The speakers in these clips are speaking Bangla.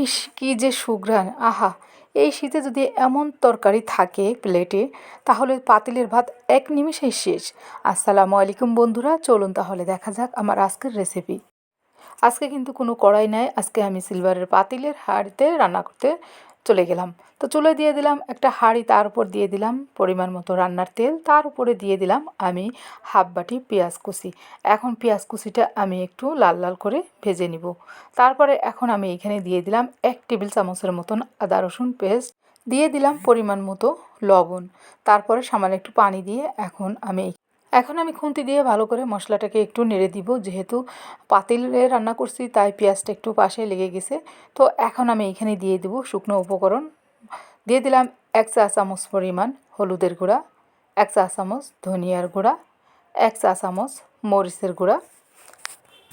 ইস, কি যে সুঘ্রাণ, আহা। এই শীতে যদি এমন তরকারি থাকে প্লেটে, তাহলে পাতিলের ভাত এক নিমিষেই শেষ। আসসালামু আলাইকুম বন্ধুরা, চলুন তাহলে দেখা যাক আমার আজকের রেসিপি আজকে কিন্তু কোনো কড়াই নাই, আজকে আমি সিলভারের পাতিলের হাড়িতে রান্না করতে চলে গেলাম। তো চুলে দিয়ে দিলাম একটা হাঁড়ি, তার উপর দিয়ে দিলাম পরিমাণ মতো রান্নার তেল, তার উপরে দিয়ে দিলাম আমি হাফ বাটি পেঁয়াজ কুচি। এখন পেঁয়াজ কুচিটা আমি একটু লাল লাল করে ভেজে নিব। তারপরে এখন আমি এখানে দিয়ে দিলাম এক টেবিল চামচের মতন আদা রসুন পেস্ট, দিয়ে দিলাম পরিমাণ মতো লবণ। তারপরে সামান্য একটু পানি দিয়ে এখন আমি এখন আমি খুন্তি দিয়ে ভালো করে মশলাটাকে একটু নেড়ে দিব। যেহেতু পাতিলে রান্না করছি, তাই পেঁয়াজটা একটু পাশে লেগে গেছে। তো এখন আমি এখানে দিয়ে দেবো শুকনো উপকরণ। দিয়ে দিলাম এক চা চামচ পরিমাণ হলুদের গুঁড়া, এক চা চামচ ধনিয়ার গুঁড়া, এক চা চামচ মরিচের গুঁড়া।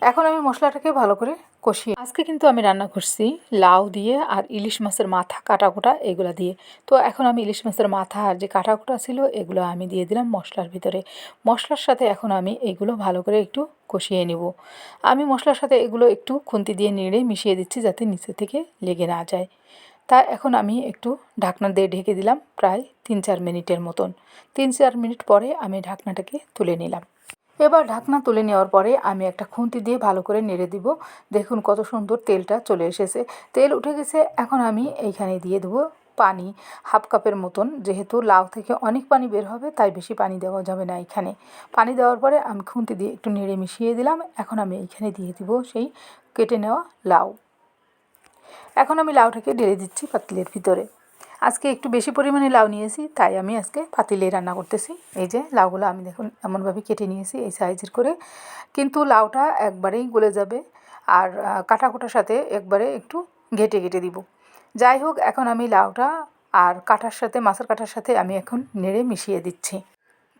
এখন আমি মশলাটাকে ভালো করে কষিয়ে। আজকে কিন্তু আমি রান্না করছি লাউ দিয়ে আর ইলিশ মাছের মাথা কাটা কোটা এগুলো দিয়ে। তো এখন আমি ইলিশ মাছের মাথা আর যে কাটা কোটা ছিল এগুলো আমি দিয়ে দিলাম মশলার ভিতরে। মশলার সাথে এখন আমি এগুলো ভালো করে একটু কষিয়ে নেব। আমি মশলার সাথে এগুলো একটু খুন্তি দিয়ে নেড়ে মিশিয়ে দিচ্ছি যাতে নিচে থেকে লেগে না যায়। তা এখন আমি একটু ঢাকনা দিয়ে ঢেকে দিলাম প্রায় তিন চার মিনিটের মতন। তিন চার মিনিট পরে আমি ঢাকনাটাকে তুলে নিলাম। এবার ঢাকনা তুলে নেওয়ার পরে আমি একটা খুন্তি দিয়ে ভালো করে নেড়ে দিব। দেখুন কত সুন্দর তেলটা চলে এসেছে। তেল উঠে গেছে, এখন আমি এইখানে দিয়ে দেবো পানি। হাফ কাপের মতন, যেহেতু লাউ থেকে অনেক পানি বের হবে, তাই বেশি পানি দেওয়া যাবে না এখানে। পানি দেওয়ার পরে আমি খুন্তি দিয়ে একটু নেড়ে মিশিয়ে দিলাম। এখন আমি এইখানে দিয়ে দিব সেই কেটে নেওয়া লাউ। এখন আমি লাউটাকে ঢেলে দিচ্ছি পাতিলের ভিতরে। আজকে একটু বেশি পরিমাণে লাউ নিয়েছি, তাই আমি আজকে পাতিলে রান্না করতেছি। এই যে লাউগুলো আমি দেখুন এমনভাবে কেটে নিয়েছি এই সাইজের করে। কিন্তু লাউটা একবারেই গলে যাবে আর কাটা কোটার সাথে একবারে একটু ঘেটে ঘেটে দিব। যাই হোক, এখন আমি লাউটা আর কাটার সাথে, মাছের কাটার সাথে আমি এখন নেড়ে মিশিয়ে দিচ্ছি।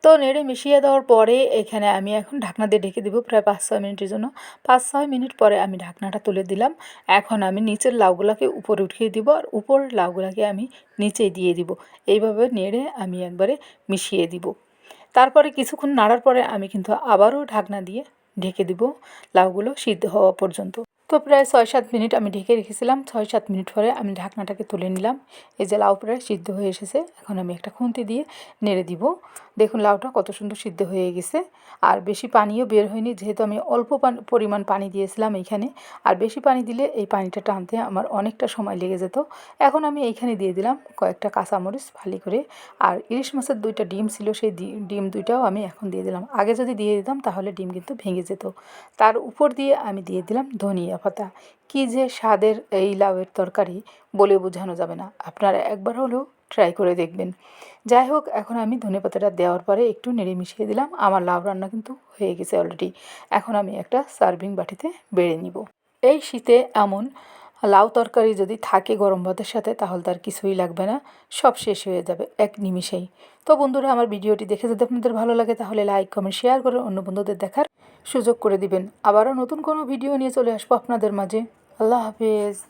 তো নেড়ে মিশিয়ে দেওয়ার পরে এখানে আমি এখন ঢাকনা দিয়ে ঢেকে দেবো প্রায় পাঁচ ছয় মিনিটের জন্য। পাঁচ ছয় মিনিট পরে আমি ঢাকনাটা তুলে দিলাম। এখন আমি নিচের লাউগুলোকে উপরে উঠিয়ে দিব আর উপরের লাউগুলোকে আমি নিচে দিয়ে দিব। এইভাবে নেড়ে আমি একবারে মিশিয়ে দিব। তারপরে কিছুক্ষণ নাড়ার পরে আমি কিন্তু আবারও ঢাকনা দিয়ে ঢেকে দিব লাউগুলো সিদ্ধ হওয়া পর্যন্ত। তো প্রায় ছয় সাত মিনিট আমি ঢেকে রেখেছিলাম। ছয় সাত মিনিট পরে আমি ঢাকনাটাকে তুলে নিলাম। এই যে লাউ প্রায় সিদ্ধ হয়ে এসেছে। এখন আমি একটা খুন্তি দিয়ে নেড়ে দিব। দেখুন লাউটা কত সুন্দর সিদ্ধ হয়ে গেছে। আর বেশি পানিও বের হয়নি, যেহেতু আমি অল্প পরিমাণ পানি দিয়েছিলাম এইখানে। আর বেশি পানি দিলে এই পানিটা টানতে আমার অনেকটা সময় লেগে যেত। এখন আমি এইখানে দিয়ে দিলাম কয়েকটা কাঁচামরিচ ফালি করে। আর ইলিশ মাছের দুইটা ডিম ছিল, সেই ডিম দুইটাও আমি এখন দিয়ে দিলাম। আগে যদি দিয়ে দিতাম তাহলে ডিম কিন্তু ভেঙে যেত। তার উপর দিয়ে আমি দিয়ে দিলাম ধনিয়া পাতা কী যে স্বাদের এই লাউয়ের তরকারি বলে বোঝানো যাবে না। আপনারা একবার হলেও ট্রাই করে দেখবেন। যাই হোক, এখন আমি ধনে পাতাটা দেওয়ার পরে একটু নেড়ে মিশিয়ে দিলাম। আমার লাউ রান্না কিন্তু হয়ে গেছে অলরেডি এখন আমি একটা সার্ভিং বাটিতে বেড়ে নিব। এই শীতে এমন লাউ তরকারি যদি থাকে গরম ভাতের সাথে, তাহলে তার কিছুই লাগবে না। সব শেষ হয়ে যাবে এক নিমিষেই। তো বন্ধুরা, আমার ভিডিওটি দেখে যদি আপনাদের ভালো লাগে, তাহলে লাইক, কমেন্ট, শেয়ার করে অন্য বন্ধুদের দেখার সুযোগ করে দিবেন। আবারও নতুন কোনো ভিডিও নিয়ে চলে আসব আপনাদের মাঝে। আল্লাহ হাফেজ।